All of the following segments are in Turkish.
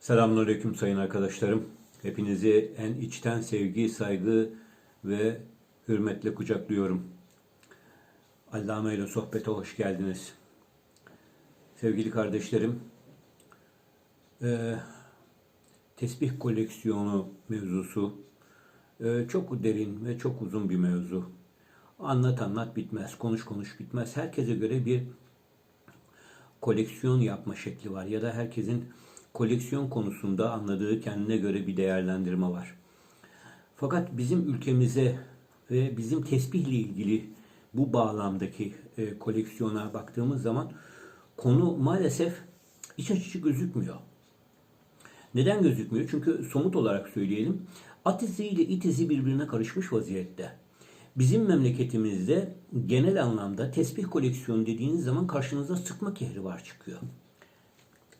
Selamünaleyküm sayın arkadaşlarım. Hepinizi en içten sevgi, saygı ve hürmetle kucaklıyorum. Allame ile sohbete hoş geldiniz. Sevgili kardeşlerim, eee, tesbih koleksiyonu mevzusu eee, çok derin ve çok uzun bir mevzu. Anlat anlat bitmez, konuş konuş bitmez. Herkese göre bir koleksiyon yapma şekli var ya da herkesin koleksiyon konusunda anladığı kendine göre bir değerlendirme var. Fakat bizim ülkemize ve bizim tesbihle ilgili bu bağlamdaki e, koleksiyona baktığımız zaman konu maalesef iç açıcı gözükmüyor. Neden gözükmüyor? Çünkü somut olarak söyleyelim. At izi ile it izi birbirine karışmış vaziyette. Bizim memleketimizde genel anlamda tesbih koleksiyonu dediğiniz zaman karşınıza sıkma kehribar çıkıyor.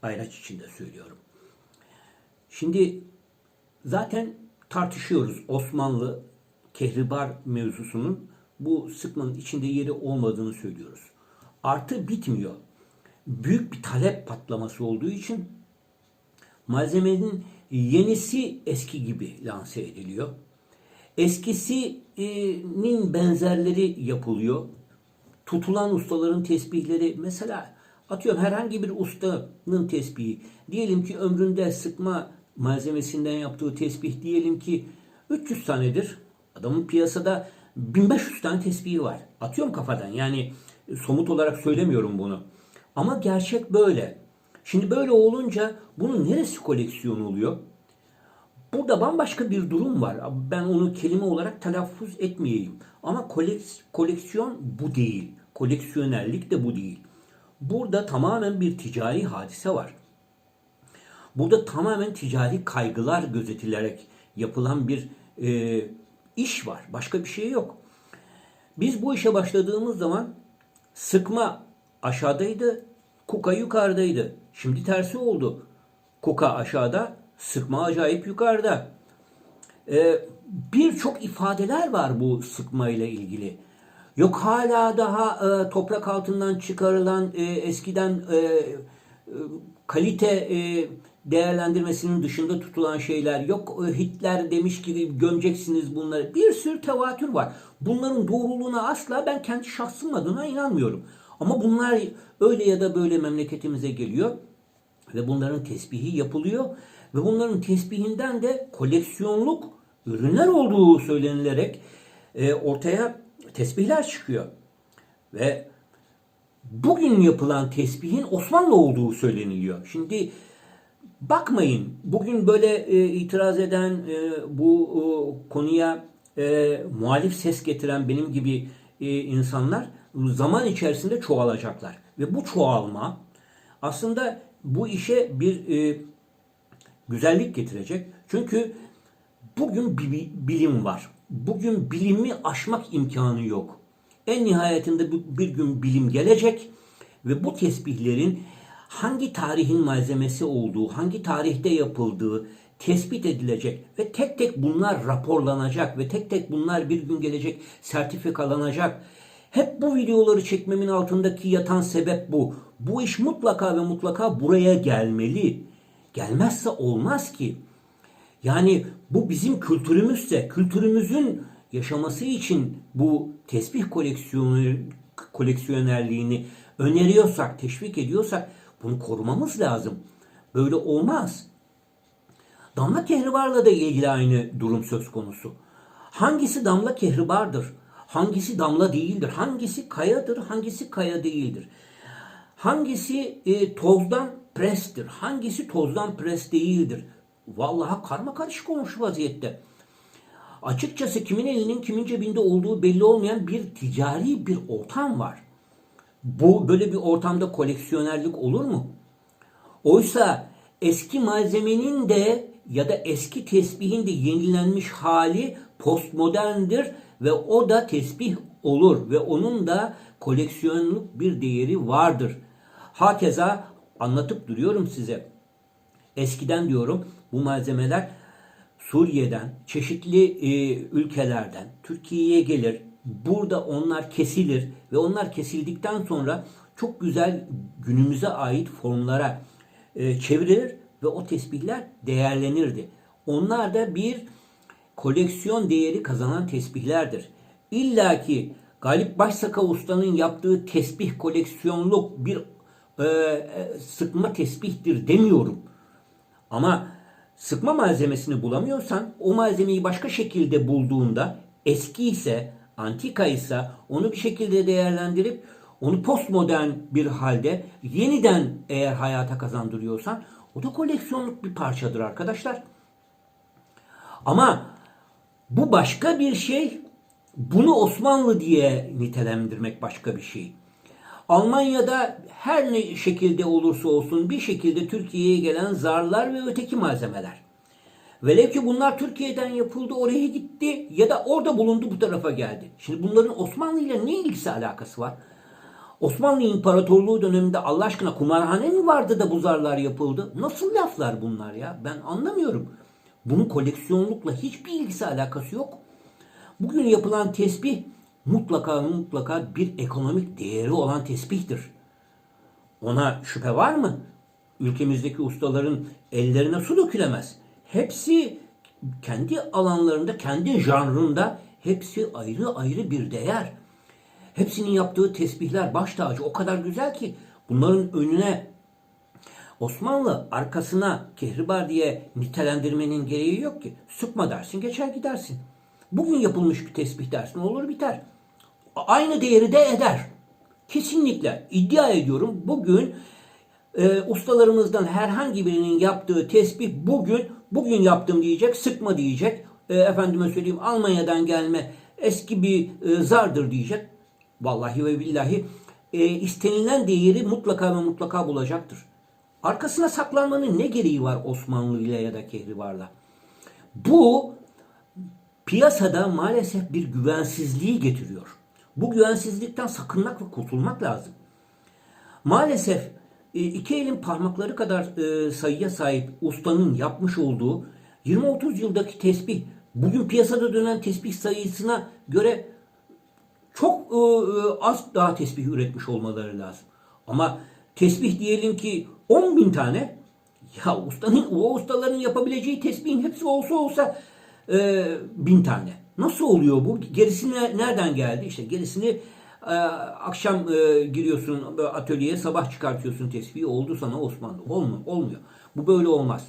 Ayraç içinde söylüyorum. Şimdi zaten tartışıyoruz Osmanlı kehribar mevzusunun bu sıkmanın içinde yeri olmadığını söylüyoruz. Artı bitmiyor. Büyük bir talep patlaması olduğu için malzemenin yenisi eski gibi lanse ediliyor. Eskisinin benzerleri yapılıyor. Tutulan ustaların tesbihleri mesela atıyorum herhangi bir ustanın tesbihi diyelim ki ömründe sıkma malzemesinden yaptığı tesbih diyelim ki 300 tanedir. Adamın piyasada 1500 tane tesbihi var. Atıyorum kafadan yani somut olarak söylemiyorum bunu. Ama gerçek böyle. Şimdi böyle olunca bunun neresi koleksiyon oluyor? Burada bambaşka bir durum var. Ben onu kelime olarak telaffuz etmeyeyim. Ama koleks- koleksiyon bu değil. Koleksiyonerlik de bu değil. Burada tamamen bir ticari hadise var. Burada tamamen ticari kaygılar gözetilerek yapılan bir e, iş var. Başka bir şey yok. Biz bu işe başladığımız zaman sıkma aşağıdaydı, kuka yukarıdaydı. Şimdi tersi oldu. Kuka aşağıda, sıkma acayip yukarıda. Ee, Birçok ifadeler var bu sıkma ile ilgili. Yok hala daha e, toprak altından çıkarılan e, eskiden e, e, kalite e, değerlendirmesinin dışında tutulan şeyler. Yok e, Hitler demiş ki gömeceksiniz bunları. Bir sürü tevatür var. Bunların doğruluğuna asla ben kendi şahsım adına inanmıyorum. Ama bunlar öyle ya da böyle memleketimize geliyor ve bunların tesbihi yapılıyor ve bunların tesbihinden de koleksiyonluk ürünler olduğu söylenilerek e, ortaya tesbihler çıkıyor. Ve bugün yapılan tesbihin Osmanlı olduğu söyleniliyor. Şimdi bakmayın bugün böyle e, itiraz eden e, bu e, konuya e, muhalif ses getiren benim gibi e, insanlar zaman içerisinde çoğalacaklar. Ve bu çoğalma aslında bu işe bir e, güzellik getirecek. Çünkü bugün bir bilim var. Bugün bilimi aşmak imkanı yok. En nihayetinde bir gün bilim gelecek ve bu tesbihlerin hangi tarihin malzemesi olduğu, hangi tarihte yapıldığı tespit edilecek ve tek tek bunlar raporlanacak ve tek tek bunlar bir gün gelecek sertifikalanacak. Hep bu videoları çekmemin altındaki yatan sebep bu. Bu iş mutlaka ve mutlaka buraya gelmeli. Gelmezse olmaz ki. Yani bu bizim kültürümüzse, kültürümüzün yaşaması için bu tesbih koleksiyonu koleksiyonerliğini öneriyorsak, teşvik ediyorsak bunu korumamız lazım. Böyle olmaz. Damla kehribarla da ilgili aynı durum söz konusu. Hangisi damla kehribardır? Hangisi damla değildir? Hangisi kayadır? Hangisi kaya değildir? Hangisi e, tozdan prestir? Hangisi tozdan pres değildir? Vallahi karma karışık olmuş vaziyette. Açıkçası kimin elinin kimin cebinde olduğu belli olmayan bir ticari bir ortam var. Bu böyle bir ortamda koleksiyonerlik olur mu? Oysa eski malzemenin de ya da eski tesbihin de yenilenmiş hali postmoderndir ve o da tesbih olur ve onun da koleksiyonluk bir değeri vardır. Hakeza anlatıp duruyorum size. Eskiden diyorum bu malzemeler Suriye'den, çeşitli e, ülkelerden Türkiye'ye gelir. Burada onlar kesilir ve onlar kesildikten sonra çok güzel günümüze ait formlara e, çevrilir ve o tesbihler değerlenirdi. Onlar da bir koleksiyon değeri kazanan tesbihlerdir. İlla ki Galip Başsaka Usta'nın yaptığı tesbih koleksiyonluk bir e, e, sıkma tesbihtir demiyorum. Ama sıkma malzemesini bulamıyorsan o malzemeyi başka şekilde bulduğunda eski ise antika ise onu bir şekilde değerlendirip onu postmodern bir halde yeniden eğer hayata kazandırıyorsan o da koleksiyonluk bir parçadır arkadaşlar. Ama bu başka bir şey. Bunu Osmanlı diye nitelendirmek başka bir şey. Almanya'da her ne şekilde olursa olsun bir şekilde Türkiye'ye gelen zarlar ve öteki malzemeler. Velev ki bunlar Türkiye'den yapıldı, oraya gitti ya da orada bulundu bu tarafa geldi. Şimdi bunların Osmanlı ile ne ilgisi alakası var? Osmanlı İmparatorluğu döneminde Allah aşkına kumarhane mi vardı da bu zarlar yapıldı? Nasıl laflar bunlar ya? Ben anlamıyorum. Bunun koleksiyonlukla hiçbir ilgisi alakası yok. Bugün yapılan tesbih mutlaka mutlaka bir ekonomik değeri olan tesbihtir. Ona şüphe var mı? Ülkemizdeki ustaların ellerine su dökülemez. Hepsi kendi alanlarında, kendi janrında hepsi ayrı ayrı bir değer. Hepsinin yaptığı tesbihler baş tacı o kadar güzel ki bunların önüne Osmanlı arkasına kehribar diye nitelendirmenin gereği yok ki. Sıkma dersin geçer gidersin. Bugün yapılmış bir tesbih dersin olur biter. Aynı değeri de eder. Kesinlikle iddia ediyorum bugün e, ustalarımızdan herhangi birinin yaptığı tesbih bugün bugün yaptım diyecek sıkma diyecek. E, efendime söyleyeyim Almanya'dan gelme eski bir e, zardır diyecek. Vallahi ve billahi e, istenilen değeri mutlaka ve mutlaka bulacaktır. Arkasına saklanmanın ne gereği var Osmanlı ile ya da Kehribar'la? Bu piyasada maalesef bir güvensizliği getiriyor. Bu güvensizlikten sakınmak ve kurtulmak lazım. Maalesef e, iki elin parmakları kadar e, sayıya sahip ustanın yapmış olduğu 20-30 yıldaki tesbih bugün piyasada dönen tesbih sayısına göre çok e, az daha tesbih üretmiş olmaları lazım. Ama tesbih diyelim ki 10 bin tane ya ustanın o ustaların yapabileceği tesbihin hepsi olsa olsa e, bin tane. Nasıl oluyor bu? Gerisini nereden geldi? İşte gerisini e, akşam e, giriyorsun atölyeye sabah çıkartıyorsun tesbihi oldu sana Osmanlı. Olmuyor. olmuyor. Bu böyle olmaz.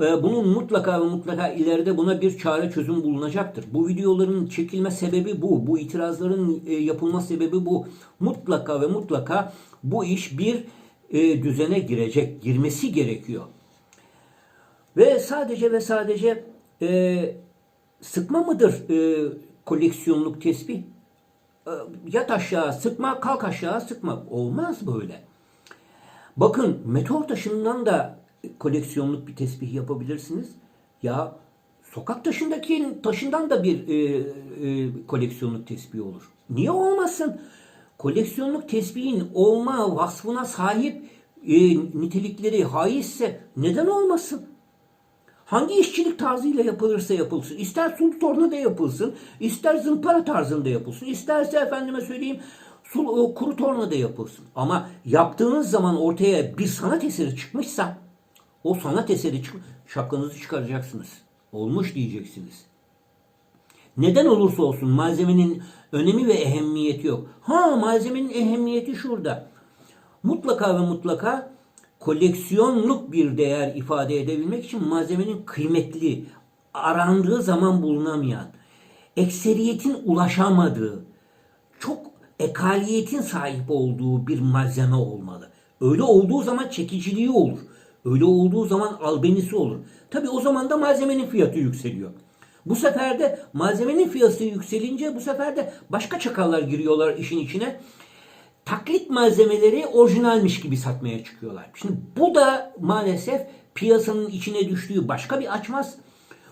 E, bunun mutlaka ve mutlaka ileride buna bir çare çözüm bulunacaktır. Bu videoların çekilme sebebi bu. Bu itirazların e, yapılma sebebi bu. Mutlaka ve mutlaka bu iş bir e, düzene girecek, girmesi gerekiyor. Ve sadece ve sadece e, sıkma mıdır e, koleksiyonluk tesbih? E, yat aşağı sıkma, kalk aşağı sıkma. Olmaz böyle. Bakın meteor taşından da koleksiyonluk bir tesbih yapabilirsiniz. Ya sokak taşındaki taşından da bir e, e, koleksiyonluk tesbih olur. Niye olmasın? Koleksiyonluk tesbihin olma vasfına sahip e, nitelikleri haizse neden olmasın? Hangi işçilik tarzıyla yapılırsa yapılsın. İster sulu torna da yapılsın, ister zımpara tarzında yapılsın, isterse efendime söyleyeyim sul, kuru torna da yapılsın. Ama yaptığınız zaman ortaya bir sanat eseri çıkmışsa o sanat eseri çık şapkanızı çıkaracaksınız. Olmuş diyeceksiniz. Neden olursa olsun malzemenin önemi ve ehemmiyeti yok. Ha malzemenin ehemmiyeti şurada. Mutlaka ve mutlaka koleksiyonluk bir değer ifade edebilmek için malzemenin kıymetli, arandığı zaman bulunamayan, ekseriyetin ulaşamadığı, çok ekaliyetin sahip olduğu bir malzeme olmalı. Öyle olduğu zaman çekiciliği olur. Öyle olduğu zaman albenisi olur. Tabi o zaman da malzemenin fiyatı yükseliyor. Bu sefer de malzemenin fiyatı yükselince bu sefer de başka çakallar giriyorlar işin içine. Taklit malzemeleri orijinalmiş gibi satmaya çıkıyorlar. Şimdi bu da maalesef piyasanın içine düştüğü başka bir açmaz.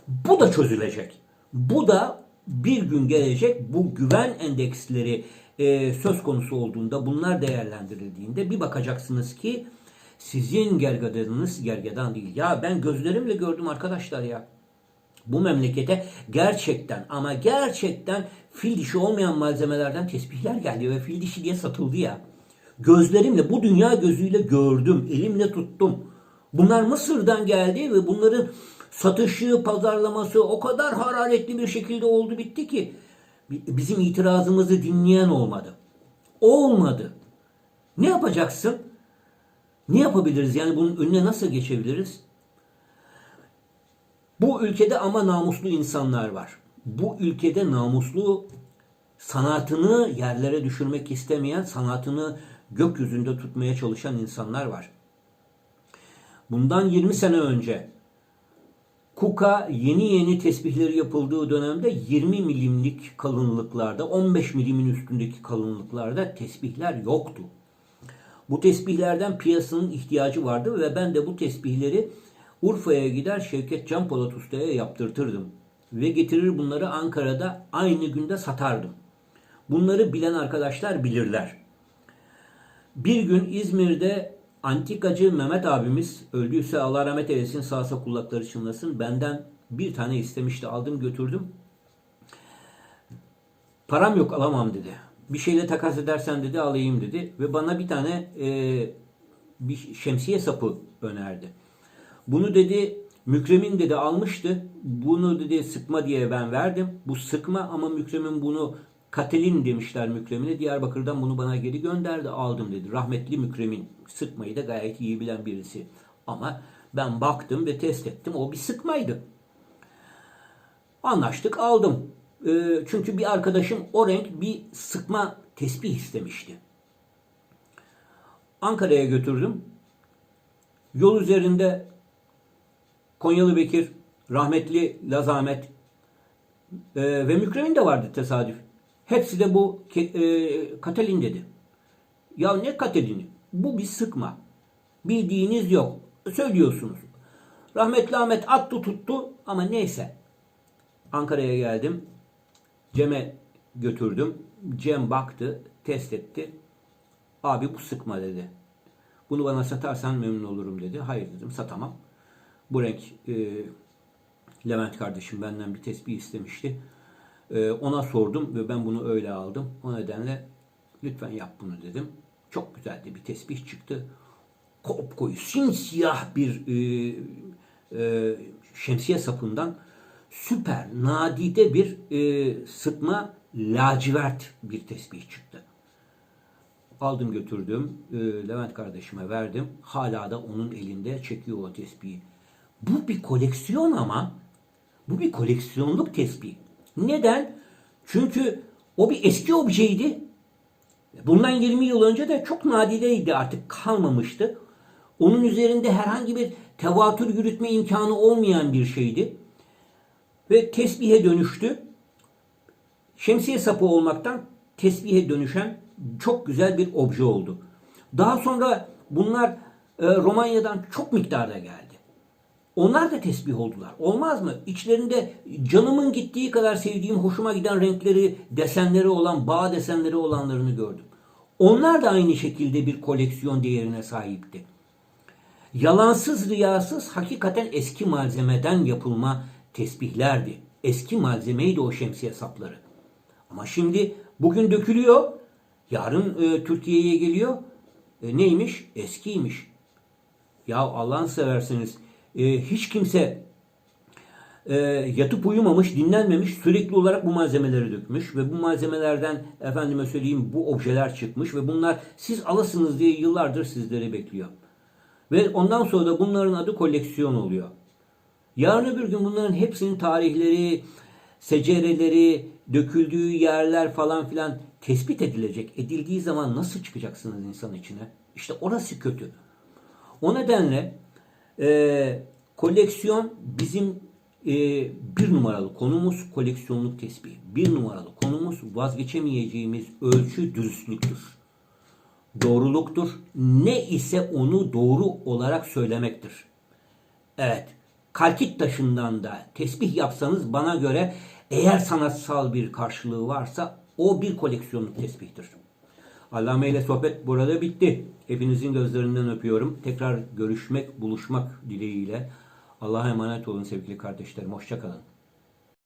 Bu da çözülecek. Bu da bir gün gelecek bu güven endeksleri e, söz konusu olduğunda bunlar değerlendirildiğinde bir bakacaksınız ki sizin gergedanınız gergedan değil. Ya ben gözlerimle gördüm arkadaşlar ya. Bu memlekete gerçekten ama gerçekten fil dişi olmayan malzemelerden tesbihler geldi ve fil dişi diye satıldı ya. Gözlerimle bu dünya gözüyle gördüm, elimle tuttum. Bunlar Mısır'dan geldi ve bunların satışı, pazarlaması o kadar hararetli bir şekilde oldu bitti ki bizim itirazımızı dinleyen olmadı. Olmadı. Ne yapacaksın? Ne yapabiliriz? Yani bunun önüne nasıl geçebiliriz? Bu ülkede ama namuslu insanlar var. Bu ülkede namuslu sanatını yerlere düşürmek istemeyen, sanatını gökyüzünde tutmaya çalışan insanlar var. Bundan 20 sene önce Kuka yeni yeni tesbihleri yapıldığı dönemde 20 milimlik kalınlıklarda, 15 milimin üstündeki kalınlıklarda tesbihler yoktu. Bu tesbihlerden piyasanın ihtiyacı vardı ve ben de bu tesbihleri Urfa'ya gider Şevket Can Polat Usta'ya yaptırtırdım. Ve getirir bunları Ankara'da aynı günde satardım. Bunları bilen arkadaşlar bilirler. Bir gün İzmir'de antikacı Mehmet abimiz öldüyse Allah rahmet eylesin sağsa kulakları çınlasın benden bir tane istemişti aldım götürdüm. Param yok alamam dedi. Bir şeyle takas edersen dedi alayım dedi ve bana bir tane e, bir şemsiye sapı önerdi. Bunu dedi Mükremin dedi almıştı. Bunu dedi sıkma diye ben verdim. Bu sıkma ama Mükremin bunu Katelin demişler Mükremine. Diyarbakır'dan bunu bana geri gönderdi. Aldım dedi. Rahmetli Mükremin. Sıkmayı da gayet iyi bilen birisi. Ama ben baktım ve test ettim. O bir sıkmaydı. Anlaştık aldım. Ee, çünkü bir arkadaşım o renk bir sıkma tesbih istemişti. Ankara'ya götürdüm. Yol üzerinde Konyalı Bekir, rahmetli Lazamet e, ve Mükremin de vardı tesadüf. Hepsi de bu e, Katalin dedi. Ya ne Katalini? Bu bir sıkma. Bildiğiniz yok. Söylüyorsunuz. Rahmetli Ahmet attı tuttu ama neyse. Ankara'ya geldim. Cem'e götürdüm. Cem baktı, test etti. Abi bu sıkma dedi. Bunu bana satarsan memnun olurum dedi. Hayır dedim satamam. Bu renk e, Levent kardeşim benden bir tespih istemişti. E, ona sordum ve ben bunu öyle aldım. O nedenle lütfen yap bunu dedim. Çok güzel de bir tesbih çıktı. Kopkoyu simsiyah bir e, e, şemsiye sapından süper nadide bir e, sıkma lacivert bir tesbih çıktı. Aldım götürdüm. E, Levent kardeşime verdim. Hala da onun elinde çekiyor o tesbihi. Bu bir koleksiyon ama bu bir koleksiyonluk tesbih. Neden? Çünkü o bir eski objeydi. Bundan 20 yıl önce de çok nadideydi artık kalmamıştı. Onun üzerinde herhangi bir tevatür yürütme imkanı olmayan bir şeydi. Ve tesbihe dönüştü. Şemsiye sapı olmaktan tesbihe dönüşen çok güzel bir obje oldu. Daha sonra bunlar e, Romanya'dan çok miktarda geldi. Onlar da tesbih oldular. Olmaz mı? İçlerinde canımın gittiği kadar sevdiğim, hoşuma giden renkleri, desenleri olan, bağ desenleri olanlarını gördüm. Onlar da aynı şekilde bir koleksiyon değerine sahipti. Yalansız riyasız hakikaten eski malzemeden yapılma tesbihlerdi. Eski malzemeydi o şemsiye sapları. Ama şimdi bugün dökülüyor. Yarın e, Türkiye'ye geliyor. E, neymiş? Eskiymiş. Ya Allah'ını seversiniz e, hiç kimse e, yatıp uyumamış, dinlenmemiş, sürekli olarak bu malzemeleri dökmüş ve bu malzemelerden efendime söyleyeyim bu objeler çıkmış ve bunlar siz alasınız diye yıllardır sizleri bekliyor. Ve ondan sonra da bunların adı koleksiyon oluyor. Yarın öbür gün bunların hepsinin tarihleri, secereleri, döküldüğü yerler falan filan tespit edilecek. Edildiği zaman nasıl çıkacaksınız insan içine? İşte orası kötü. O nedenle e, koleksiyon bizim e, bir numaralı konumuz koleksiyonluk tespih. Bir numaralı konumuz vazgeçemeyeceğimiz ölçü dürüstlüktür. Doğruluktur. Ne ise onu doğru olarak söylemektir. Evet. Kalkit taşından da tesbih yapsanız bana göre eğer sanatsal bir karşılığı varsa o bir koleksiyonluk tesbihtir. Allame ile sohbet burada bitti. Hepinizin gözlerinden öpüyorum. Tekrar görüşmek, buluşmak dileğiyle. Allah'a emanet olun sevgili kardeşlerim. Hoşçakalın.